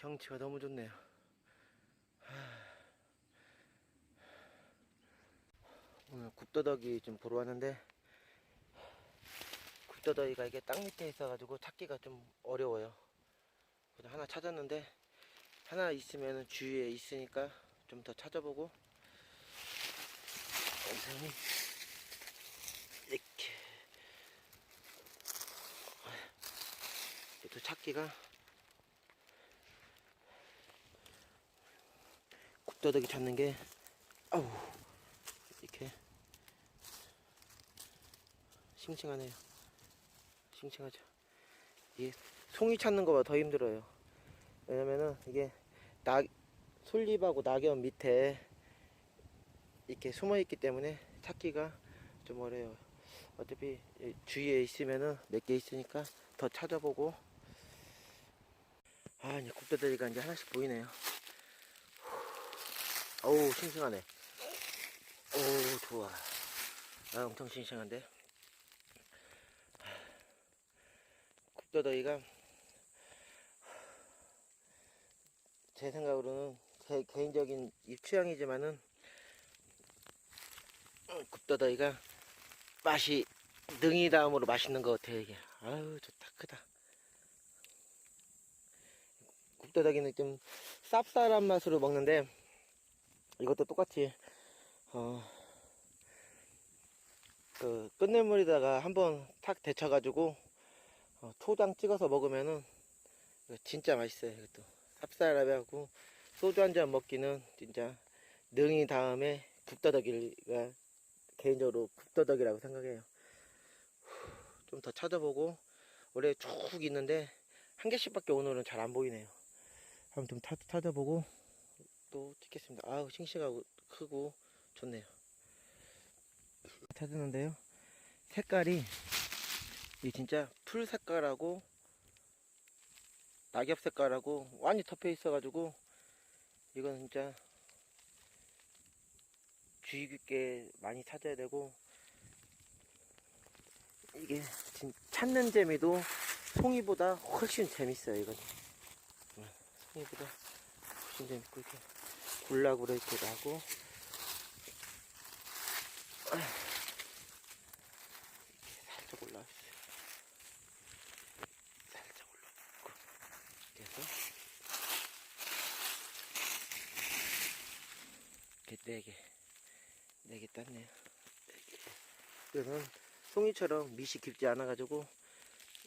경치가 너무 좋네요. 오늘 굽더덕이 좀 보러 왔는데 굽더덕이가 이게 땅 밑에 있어가지고 찾기가 좀 어려워요. 그래서 하나 찾았는데 하나 있으면 주위에 있으니까 좀 더 찾아보고 선생님 이렇게 또 찾기가 굽더덕이 찾는 게 아우 이렇게. 싱싱하네요. 싱싱하죠. 이게 송이 찾는 거보다 더 힘들어요. 왜냐면은 이게 낙 솔잎하고 낙엽 밑에 이렇게 숨어 있기 때문에 찾기가 좀 어려워요. 어차피 이 주위에 있으면은 몇 개 있으니까 더 찾아보고. 아 이제 굽더덕이가 이제 하나씩 보이네요 어우 싱싱하네. 오 좋아. 아 엄청 싱싱한데? 굽더덕이가 제 생각으로는 제 개인적인 입취향이지만은 음, 굽더덕이가 맛이 능이 다음으로 맛있는 것 같아요 이게. 아유 좋다 크다. 굽더덕이는 좀 쌉쌀한 맛으로 먹는데 이것도 똑같이 어, 그 끝내물에다가 한번 탁 데쳐가지고 어, 초장 찍어서 먹으면은 진짜 맛있어요 이것도. 쌉쌀하고 소주 한 잔 먹기는 진짜 능이 다음에 굽더덕이가 개인적으로 굽더덕이라고 생각해요. 좀 더 찾아보고 원래 쭉 있는데 한 개씩밖에 오늘은 잘 안 보이네요. 한번 좀 타- 찾아보고 또 찍겠습니다. 아우 싱싱하고 크고 좋네요. 찾았는데요. 색깔이 이 진짜 풀 색깔하고 낙엽 색깔하고 완전히 덮여 있어가지고 이건 진짜 주의 깊게 많이 찾아야 되고 이게 진 찾는 재미도 송이보다 훨씬 재밌어요 이건 응, 송이보다 훨씬 재밌고 이렇게 굴락으로 이렇게 나고. 살짝 올라왔어요. 살짝 이렇게 해서 이렇게 네개 네개 땄네요. 네개 이거는 송이처럼 밑이 깊지 않아 가지고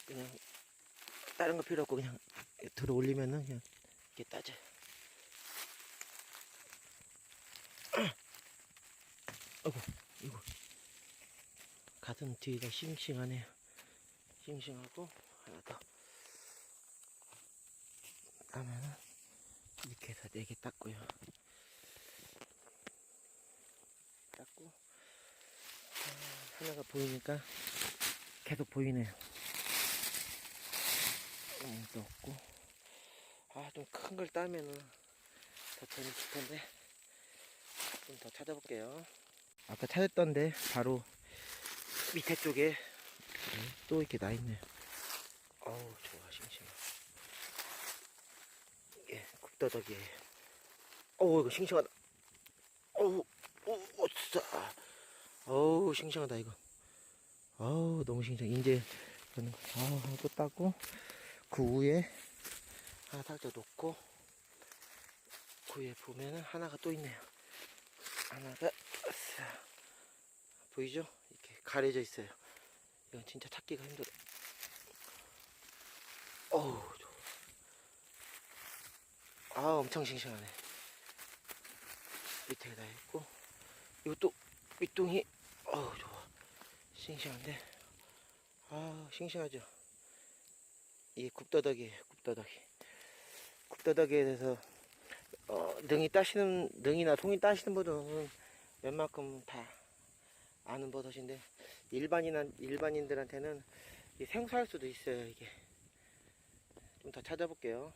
그냥 다른 거 필요 없고 그냥 들어 올리면은 그냥 이렇게 따져요 어구, 이거. 가슴 뒤가 싱싱하네요. 싱싱하고, 하나 더. 따면은, 이렇게 해서 네 개 땄고요. 땄고, 아, 하나가 보이니까 계속 보이네요. 음, 또 없고. 아, 좀 큰 걸 따면은 더 재밌을 텐데. 좀 더 찾아볼게요. 아까 찾았던데 바로 밑에 쪽에 네, 또 이렇게 나 있네요. 어우 좋아 싱싱해. 예, 굽더덕이에요. 어우 이거 싱싱하다. 어우 진짜. 어우 싱싱하다 이거. 어우 너무 싱싱해. 이제 아우 또 따고 그 위에 하나 살짝 놓고 그 위에 보면은 하나가 또 있네요. 하나가 아싸. 보이죠? 이렇게 가려져 있어요. 이건 진짜 찾기가 힘들어. 어우. 아, 엄청 싱싱하네. 밑에 다 있고, 이것도 밑둥이, 어우, 좋아. 싱싱한데, 아, 싱싱하죠? 이게 굽더덕이에요, 굽더덕이. 굽더덕이에 대해서 어, 능이 따시는, 능이나 송이 따시는 분은 웬만큼 다 아는 버섯인데, 일반인, 일반인들한테는 이 생소할 수도 있어요, 이게. 좀 더 찾아볼게요.